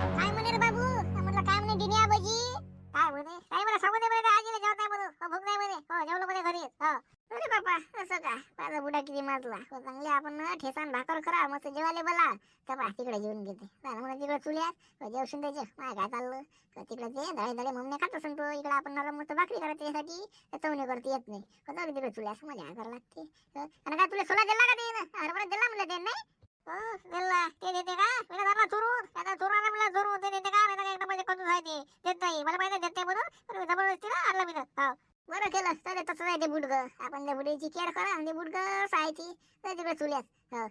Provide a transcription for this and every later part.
काय म्हणे रे बाबू? म्हटलं काय म्हणे डिनिया बाजी काय म्हणे? काय म्हणे सांगू नाही म्हणे आजीला जेवत नाही म्हणून. हो, भूक नाही म्हणे. हो जेवलो म्हणे घरी हो. अरे बापा असं का? माझा बुडा किती माजला. हो, चांगले आपण ना ठेसान भाकर करा मस्त जेवायला बोला तर बा तिकडे जेवून घेते. झालं म्हणा तिकडे चुल्यात. हो, जेवशील त्याचे माय काय चाललं? तर तिकडे ते धडे धडे मम्मी खात असेल तो. इकडे आपण नरम मस्त भाकरी करा त्याच्यासाठी चवणी करते येत नाही. हो, तिकडे चुल्यास मजा करावं लागते? हो. आणि काय तुला सोला दिला का ते हरभरा दिला म्हणलं ते नाही? हो, ते देते का? मी धरला चोरून चोरून ते देते का? नाही म्हणजे कंजूस आहे ते देत नाही. मला माहिती देत नाही म्हणून पण मी जबरदस्तीला आणलं मी तर. बरं केलं तर तसं ते बुडग आपण त्या बुडीची केअर करा आणि बुडग सायची. तिकडे चुल्यात हो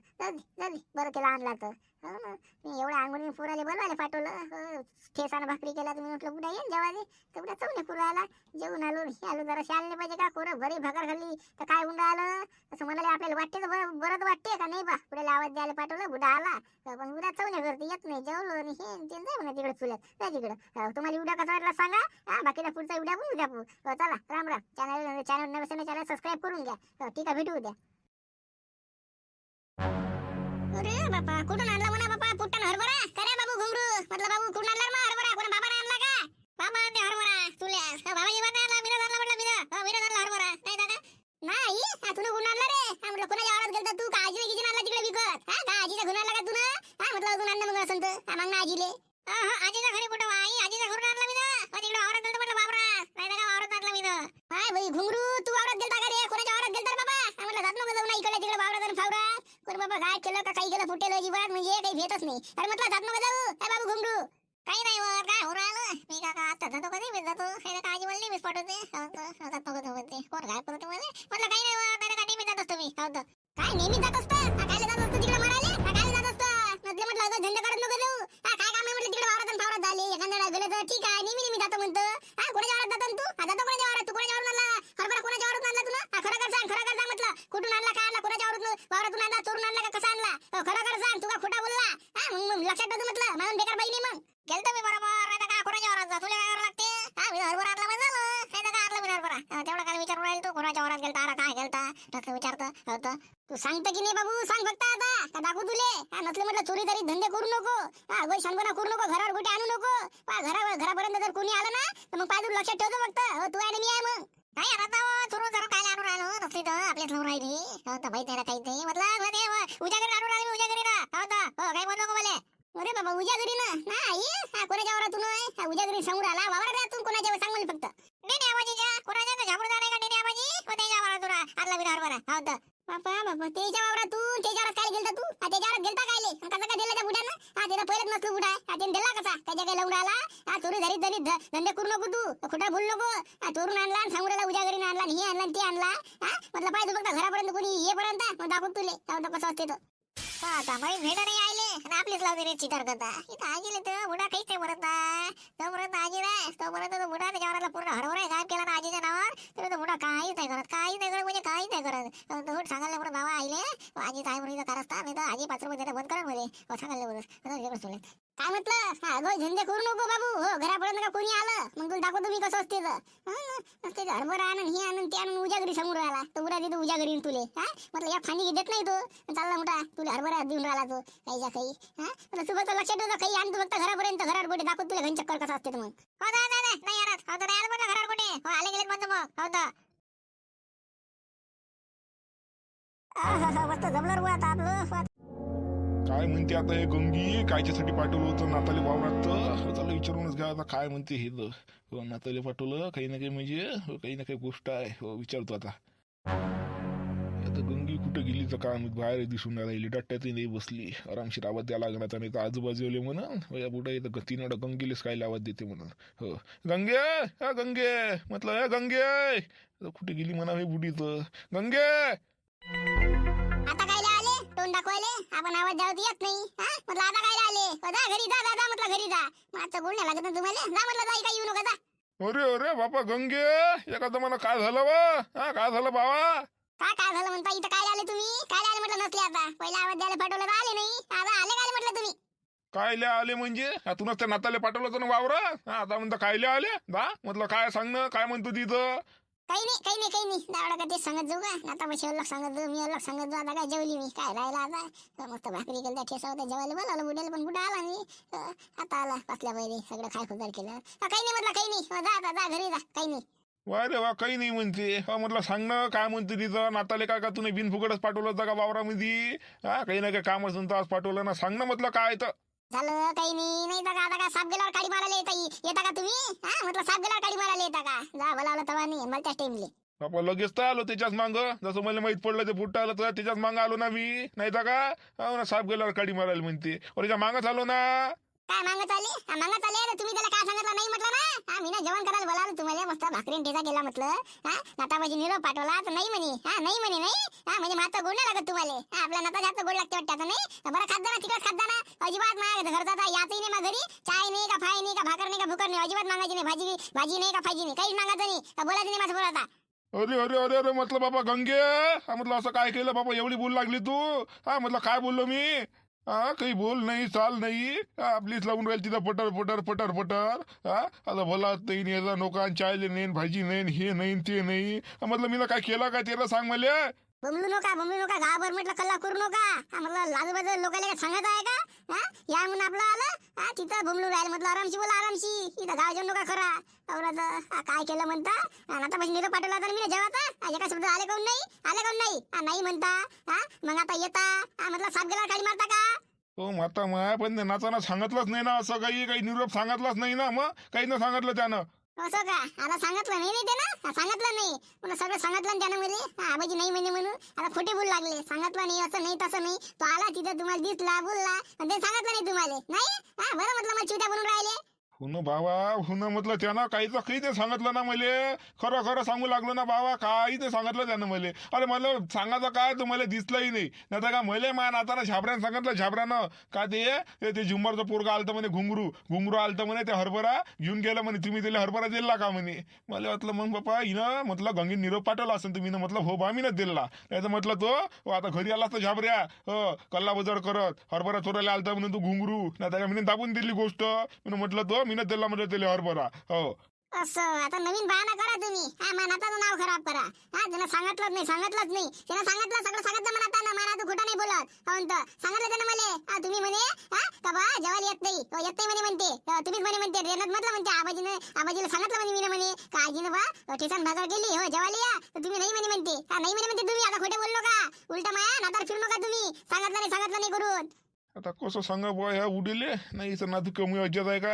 बरं केलं आणला तर मी एवढ्या आंघोळी पुराले बोलवायला पाठवलं. हो, ठेसानं भाकरी केला तुम्ही म्हटलं उद्या येईन जेवायला. तर बुडा चवणे पुरायला जेवून आलो हे आलो जरा शाळले पाहिजे का? कोरं भरी भाकर खाल्ली. तर काय होऊन आलं? असं म्हणाले आपल्याला वाटते तर बरंच वाटते का? नाही बा. पुढे आवाज द्यायला पाठवलं बुडा आला. पण उद्या चौने करते येत नाही. जेवलो आणि हे ते जाऊ ना तिकडे चुलत. जा तिकडं. तुम्हाला उद्या कसं वाटलं सांगा. हा बाकीचा पुढचा उद्या पण उद्या पू चला राम राम. चॅनल चॅनल नवीन चॅनल सबस्क्राईब करून घ्या. ठीक आहे भेटू उद्या. अरे बापा कुठून आणला म्हणा बापा? पुट्टन हरभरा. करे बाबू घुंगरू. म्हटलं बाबू कुठून आणला मग हरभरा? कोणा बाबा आणला का? बाबा आणते हरभरा तुल्या बाबा आणला मीरा आणला म्हटलं मीरा हो मीरा आणला हरभरा नाही दादा नाही हा तुला गुण आणला रे हा म्हटलं कोणाच्या आवरात गेलता तू का आजीने किती आणला तिकडे विकत हा का आजीचा गुण आणला का तुला हा म्हटलं अजून आणलं मग असं तर हा मग ना आजीले हा हा आजीचा घरी कुठं आई आजीचा घरून आणला मी ना तिकडे आवरात गेलता म्हटलं बाबरा नाही का आवरात आणला मी ना हाय भाई घुंगरू तू आवरात गेलता का रे कोणाच्या आवरात गेलता रे बाबा हा म्हटलं जात नको जाऊ ना इकडे तिकडे वावरात आणि फावरा काय केलं का काही केलं फुटेल अजिबात म्हणजे काही भेटच नाही अरे म्हटलं जात नका जाऊ काय बाबू घुमडू काही नाही वर काय हो राहिलं मी काका आता जातो कधी मी जातो हे का आजी मला जात नको जाऊ म्हणते कोण काय करतो मला म्हटलं काही नाही वर काय नेहमी जात असतो मी काय काय नेहमी जात असतं काय जात असतो तिकडे मारायला जात म्हटलं झंडे काढत नको जाऊ काय काम आहे म्हटलं तिकडे वावरात फावरात झाले एखाद्या गेलं तर ठीक आहे नेहमी नेहमी जातो म्हणतो हा कोणाच्या वावरात जातो तू जातो कोणाच्या वावरात तू कोणाच्या वावरून आणला हरभरा कोणाच्या वावरून आणला तुला खरं कर सांग खरं कर सांग म्हटलं कुठून आणला काय आणला कोणाच्या वावरून वावरातून आणला चोरून आणला का कसा आणला हो, खरं कर सांग तू का खोटा बोलला हा मग मग लक्षात ठेवतो म्हटलं म्हणून बेकार बाई नाही मग. गेलतो मी बरोबर आता का कोणाच्या वरात जा तुला काय करावं लागते? हा मी हरभरा आणला म्हणजे झालं. काय तर काय आणलं मी हरभरा तेवढा तेवढं काय विचारून राहील तू कोणाच्या वरात गेलता अरे काय गेलता? तसं विचारतं होतं तू सांगतं की नाही बाबू? सांग फक्त आता. का दाखवू तुले. हा नसले म्हटलं चोरी तरी धंदे करू नको. हा गोय शंभरा करू नको घरावर कुठे आणू नको. पा घरावर घरापर्यंत जर कोणी आलं ना तर मग पाय तू लक्षात ठेवतो फक्त. हो तू आहे आणि मी आहे मग. काय आता चोरून जरा काय आणून राहिलो? नसली तर आपल्याच लावून राहिली. हो तर माहिती आहे काही नाही म्हटलं हो, म्हणे, हो. उद्या घरी आणून राहिली मी उद्या घरी ना हो तर हो काय बोलू नको मला. बाबा उद्या घरी ना. ये. हा कोणाच्या वरातून आहे? उद्या घरी समोर आला. वावरात कोणाच्या सांग मला फक्त. कोणाच्या झापडून का? वावरातून बिना हरभरा? तर. बापा बापा त्याच्या वावरातून त्याच्या वावरात काय गेलता तू? हा त्याच्या वावरात गेलता कायले कसं काय दिला त्या बुड्यानं? हा त्याला पहिलेच नसलो बुडा. हा त्याने दिला कसा? त्याच्या काय आला? हा चोरी धरी धरी धंदे करू नको तू. खोटा बोलू नको. हा चोरून आणला आणि सांगून उद्या घरी आणला हे आणला ते आणला. हा म्हटलं पाहिजे बघता घरापर्यंत कोणी येपर्यंत मग दाखवत तुले कसं असते तो. आता भेट नाही आले आपलीच लावते रे चिकार करता. इथं आजीले तर मुडा काहीच नाही म्हणत तो तोपर्यंत आजी नाही तोपर्यंत तो मुडा त्याच्या पूर्ण हरवरा गायब केला ना आजीच्या नावावर. तर तो मुडा काहीच नाही करत. काहीच नाही करत म्हणजे काहीच नाही करत. तर तो सांगायला पुढे बाबा आईले. आजी काय म्हणून कार असता नाही तर आजी पाच रुपये देणं बंद करा मध्ये हो सांगायला बरोबर काय म्हटलं? हा गो धंदे करू नको बाबू. हो घरापर्यंत का कोणी आलं? मग तुला दाखवतो मी कसं असते तर. हा ना, हरभरा आणून हे आणून ते आणून उजागरी समोर आला तर उडा देतो उजागरी तुले. हा? म्हटलं या फांदी देत नाही तो. चालला मोठा. तुला हरभरा देऊन राहिला तो. काही काही. हा? म्हटलं तू फक्त लक्षात ठेवतो काही आणतो फक्त घरापर्यंत. घरावर कुठे दाखवत तुला घन चक्कर कसं असते मग. हो ना नाही नाही नाही यार हो तर नाही म्हटलं घरात कुठे हो आले गेले म्हणतो मग. हो तर. मस्त जमलं रे आता. आपलं काय म्हणते आता हे गंगी? कायच्यासाठी पाठवलं होतं नाताले वावरात तर? त्याला विचारूनच घ्या आता काय म्हणते हे हो, नाताले पाठवलं काही ना काही म्हणजे हो, काही ना काही गोष्ट आहे. हो, विचारतो आता. आता गंगी कुठं गेली तर काय माहीत, बाहेर दिसून राहिली डट्ट्यात नाही बसली. आरामशीर आवाज द्यायला लागणार नाही तर आजूबाजूले म्हणून या पुढे येतं तीन वेळा गंगेलेच काय आवाज देते म्हणून. हो. गंगे हा गंगे म्हटलं हे गंगे कुठे गेली म्हणा हे बुडी तर गंगे! तोंड दाखवायले? आपण आवाज तर येत नाही. हा? म्हटलं आता कायले आले जा घरी जा जा जा म्हटलं घरी जा. मग आता बोलण्या लागत ना तुम्हाला. जा म्हटलं जाई काही येऊ नका जा. अरे अरे बापा गंगे. एका जमाना काय झालं वा? हा काय झालं बाबा? काय काय झालं म्हणता? इथं काय आले तुम्ही? काय आले म्हटलं नसले आता? पहिला आवाज द्यायला पाठवलं तर आले नाही. आता आले काय म्हटलं तुम्ही? काय ल्या आले म्हणजे? तुनच त्या नाताले पाठवलं होतं ना वावर हा आता म्हणतं काय ल्या आले? दा म्हटलं काय सांग ना काय म्हणतो तिथं? काही नाही काही नाही काही नाही. दावडा का तेच सांगत जाऊ का? आता पैसे अलग सांगत जाऊ मी अलग सांगत जाऊ. आता काय जेवली मी? काय राहिला आता? मस्त भाकरी केलं ठेसा होता जेवायला बोलावलं बुड्याला पण बुडा आला नाही आता आला पाचल्या पहिले सगळं खाय खुदार केलं. काही नाही म्हटलं काही नाही. जा आता जा घरी जा काही नाही. वा रे वा काही नाही म्हणते. हा म्हटलं सांग ना काय म्हणते तिचं? नाताले काय का तुने बिनफुकटच पाठवलं होतं का वावरामध्ये? हा काही ना काही काम असून तर आज पाठवलं ना. सांग ना म्हटलं काय तर. झालं काही नाही नाही बघा का आता का साप गेल्यावर काडी मारायला येता येता का तुम्ही? हा? म्हटलं साप गेल्यावर काडी मारायला येता का? जा बोलावलं तवा नाही मला त्याच टाइमले बापा लगेच तर आलो त्याच्याच मांग. जसं मला माहीत पडलं ते फुट आलं तर त्याच्याच मांग आलो ना मी. नाही तर का साप गेल्यावर काडी मारायला म्हणते. त्याच्या मागच आलो ना काय मागत आले हा, मागत आले तर तुम्ही त्याला काय सांगितलं? नाही म्हटलं ना? हा मी ना जेवण करायला बोलावलं तुम्हाला. मस्त भाकरीन ठेचा केला म्हटलं. हा नाताबाजी निरोप पाठवला. तर नाही म्हणे. हा नाही म्हणे नाही. हा म्हणजे माता गोड नाही लागत तुम्हाला. हा आपल्या नाता जास्त गोड लागते वाटतं नाही? बरं खात जा ना तिकडे खात जा ना. अजिबात माझ्या घरचा आता यातही नाही मा घरी. चाय नाही का फाय नाही का भाकर नाही का भुकर नाही. अजिबात मागायची नाही भाजी नाही भाजी नाही का फायजी नाही. काहीच मागायचं नाही. का बोलायचं नाही माझं बोलायचा अरे अरे अरे अरे म्हटलं बाबा गंगे. हा म्हटलं असं काय केलं बाबा? एवढी बोल लागली तू. हा म्हटलं काय बोललो मी? हा काही बोल नाही चाल नाही. आपलीच लावून राहील तिथं पटर पटर पटर पटर. हा आता भला नाही याचा नोकान चायले नाही भाजी नाही हे नाही ते नाही म्हटलं मी काय केला का त्याला सांग मला? बमलू नका बमलू नका गावभर म्हटलं कल्ला करू नका. हा, म्हटलं आजूबाजू लोकांना काय सांगत आहे का? या म्हणून आपलं आलं. हा तिथं बोंबलू राहील म्हटलं आरामशी बोला आरामशी. इथं गाव जाऊ नका खरा? औरत तर काय केलं म्हणता? आणि आता पैसे निरोप पाठवला तर मी जेवाता एका शब्द आले कोण नाही? आले कोण नाही? हा, नाही म्हणता. हा मग आता येता. हा म्हटलं साप गेला काही मारता का? हो माता माया पण नाचाना सांगितलंच नाही ना असं काही काही निरोप सांगितलंच नाही ना मग? काही न सांगितलं त्यानं. हो, असं का? आता सांगितलं नाही नाही त्यानं? सांगितलं नाही. मला सगळं सांगितलं त्यानं मला आबाजी नाही म्हणे म्हणून. आता खोटे बोलू लागले. सांगितलं नाही असं नाही तसं नाही. तो आला तिथं तुम्हाला दिसला बोलला आणि ते सांगितलं नाही तुम्हाला. नाही? हा बरं म्हटलं मला चिवट्या बनून राहिले. हो ना बाबा म्हटलं त्यानं काहीच काही ते सांगितलं ना मले. खरं खरं सांगू लागलो ना बाबा काही ते सांगितलं त्यानं मले. अरे मला सांगायचं काय तर मला दिसलंही नाही. नाही तर का मले मान आता झाबऱ्यानं सांगितलं झाबऱ्यानं. का ते? ते- झुंबरचं पोरगा आलतं म्हणे घुंगरू. घुंगरू आलतं म्हणे ते हरभरा. घेऊन गेलं म्हणे तुम्ही त्याला हरभरा दिला का म्हणे? मला वाटलं मग बापा हिनं म्हटलं गंगी निरोप पाठवला असं तुम्ही म्हटलं हो बा मी ना दिला नाही तर म्हटलं तो हो, आता घरी आला तर झाबऱ्या. हो कल्ला बजर करत. हरभरा चोरायला आलता म्हणून तू घुंगरू. नाही त्याच्या म्हणे दाबून दिली गोष्ट. म्हणून म्हटलं तो मी ना दिला म्हटलं त्याला हरभरा हो. असं आता नवीन बहाना करा तुम्ही. हा मानाचं नाव खराब करा. हा त्यानं सांगितलंच नाही सांगितलंच नाही. त्यानं सांगितलं सगळं सांगितलं म्हणा ना माना तू खोटं नाही बोलत. हो, काऊन तर सांगितलं त्यानं मले. हा तुम्ही म्हणे हा का बा जेवायला येत नाही. हो, येत नाही म्हणे म्हणते. अं, तुम्हीच म्हणे म्हणते. रेनत म्हटलं म्हणते आबाजीने आबाजीला सांगितलं म्हणे मी म्हणे. का आजीनं बा अं, ठेसान बाजार गेली. हो जेवायला या. तर तुम्ही नाही म्हणे म्हणते. हा नाही म्हणे म्हणते तुम्ही. आता खोटे बोललो का? उलटा माया नातार फिरू नका तुम्ही? सांगितलं नाही सांगितलं नाही करून. आता कसं सांगा बुवा ह्या उडीले? नाही इथं नातू कमी अज्जात आहे का?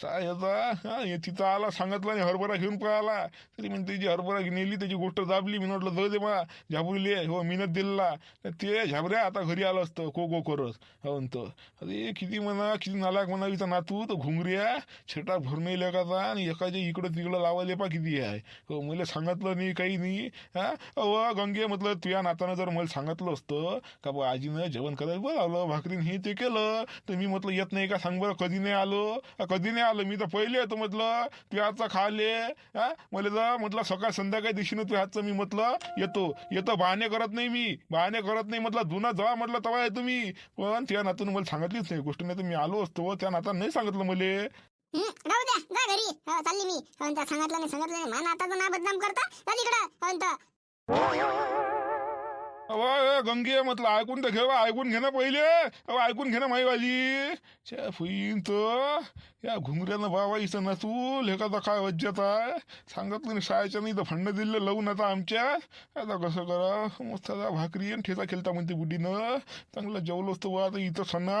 सा याचा हा हे तिथं आला सांगितलं आणि हरभरा घेऊन पळाला. तरी म्हणते जी हरभरा नेली त्याची गोष्ट दाबली मी म्हटलं जाऊ दे मा झाबुरीले हो मिनत दिलेला. तर ते झाबऱ्या आता घरी आलं असतं को खो करस हो म्हणतो अरे किती म्हणा किती नालायक म्हणा इथं नातू तर घुंगऱ्या छटा भरून का आणि एकाच्या इकडं तिकडं लावायला पा किती आहे. हो मला सांगितलं नाही काही नाही. हा? अहो गंगे म्हटलं तुझ्या नातानं जर मला सांगितलं असतं का बा आजीनं जेवण करायला बोलावलं भाकरीन हे ते केलं. तर मी म्हटलं येत नाही का सांग बरं कधी नाही आलो? कधी नाही आलो? मी तर पहिले येतो म्हटलं. तू हातचा खाले. हा मला जा म्हटलं सकाळ संध्याकाळी दिशेने तू हातचं मी म्हटलं येतो. येतो बहाणे करत नाही मी. बहाणे करत नाही म्हटलं जुना जवा म्हटलं तेव्हा येतो मी. पण त्या नातून मला सांगितलीच नाही. गोष्ट नाही तर मी आलो असतो. त्या नातानं नाही सांगितलं मला. हं, राहू द्या. जा घरी. हो, चालली मी. हो, सांगितलं नाही सांगितलं नाही. मान आताचं ना बदनाम करता इकडं अवा गंगे म्हटलं ऐकून तर घेवा ऐकून घे ना पहिले. अहो ऐकून घे ना माईवाली च्या फुईन तर या घुंगऱ्यानं बाबा इथं नसू लेखाचा काय वज्जात आहे? सांगत नाही शाळेच्या नाही तर फंड दिलं लावून आता आमच्या. आता कसं करा मस्त भाकरी आणि ठेचा खेळता म्हणते बुडीनं. चांगलं जेवलो असतो बा आता इथं सणा.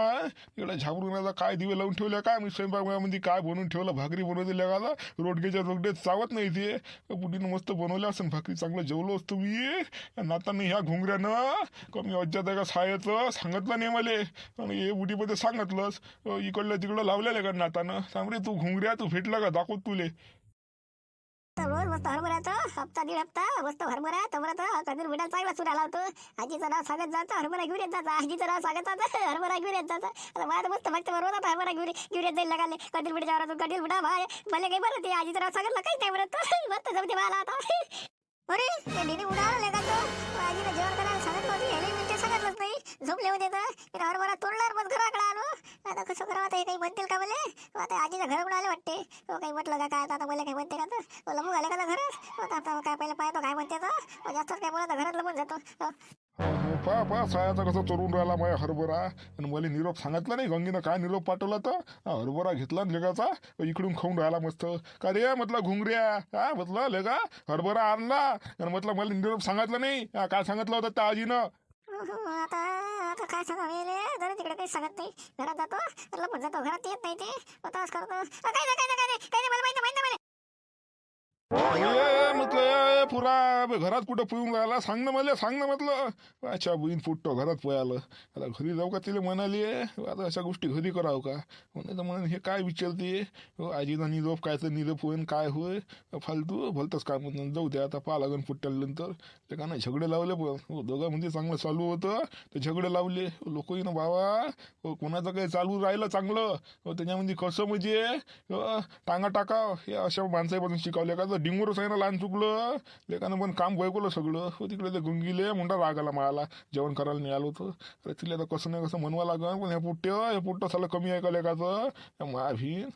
एवढा झाबरून आता काय दिवे लावून ठेवल्या काय? मी स्वयंपाकमध्ये काय बनवून ठेवलं? भाकरी बनवते लेखाला रोडगेच्या रोडगेत चावत नाही ते. बुडीनं मस्त बनवल्या असं भाकरी चांगलं जेवलो असतो मी आणि ह्या घुंगऱ्यानं कमी अज्जात आहे का सायचं? सांगितलं नाही मले. पण हे उडीमध्ये सांगितलंच इकडलं तिकडं लावलेलं का नातानं? सांग रे तू घुंगऱ्या तू भेटला का? दाखवत तुले. रोज मस्त हरभऱ्याचं हप्ता दीड हप्ता. मस्त हरभरा. तबरात कधी भेटायला चांगला सूर आला होतो. आजीचं नाव सांगत जायचं हरभरा घेऊन येत जायचं आजीचं नाव सांगत जायचं हरभरा घेऊन येत जायचं आता माझं मस्त मागचं बरोबर आता हरभरा घेऊन घेऊन येत जाईल लागले. कधी भेटायच्या कधी भेटा भाय मला काही बरं ते आजीचं नाव सांगितलं काही नाही बरं मस्त जमते मला आता. अरे ते दिदी उडावलं लेखाचं आजीला जेवण करायला सांगितलं होती झोपले होते तर मी हरभरा तोडल्यावर बस घराकडे आलो. आता कसं करावं आता हे काही म्हणतील का मला? आता आजीच्या घराकडे आले वाटते. हो काही म्हटलं का काय? आता मला काही म्हणते का तर? लमू घाले का घरात आता काय पहिले पाहतो काय म्हणते तर जास्त काय बोलत घरात लपून जातो. हो. हो, हो, पहा पहा सायाचा कसं चोरून राहिला माझ्या हरभरा. आणि मला निरोप सांगितला नाही गंगीनं काय निरोप पाठवला तर? हा, हरभरा घेतला ना लेगाचा इकडून खाऊन राहिला मस्त. का रे म्हटलं घुंगऱ्या? हा म्हटलं लेगा हरभरा आणला. आणि म्हटलं मला निरोप सांगितलं नाही. हा, काय सांगितलं होतं त्या आजीनं? हो, हो, आता आता काय सांगा? वेळे जरा तिकडे काही सांगत नाही. घरात जातो लपून जातो घरात येत नाही ते. आता करतो. अ, काही नाही काही नाही काही नाही काही नाही मला माहिती माहिती मला ए, म्हटलं ए, पुरा बे, घरात कुठं पिऊन राहिला? सांग ना मला सांग ना म्हटलं. अच्छा बहीण फुटतो घरात पोयालं. आता घरी जाऊ का तिला म्हणाली आता अशा गोष्टी घरी करावं का? म्हणे तर म्हणून हे काय विचारते? हो, आजीचा निरोप काय तर निरोप होईन काय होय फालतू भलतंच काय म्हणून जाऊ द्या आता पाहा लागन फुटल्यानंतर ते का नाही झगडे लावले पण. हो, दोघं म्हणजे चांगलं चालू होतं. ते झगडे लावले. हो, लोक ना बाबा हो, कोणाचं काही चालू राहिलं चांगलं? हो, त्याच्यामध्ये कसं म्हणजे? हो, टांगा टाका हे अशा माणसापासून शिकवले का तर डिंगोरच आहे ना लहान चुकलं. लेकानं पण काम वैकवलं सगळं. हो तिकडे ते गुंगीले मुंडा राग आला मला जेवण करायला निघालो होतं. अरे तिला आता कसं नाही कसं म्हणवा लागन पण हे पुट्ट हे पुट्ट सगळं कमी आहे का लेकाचं? मा भीन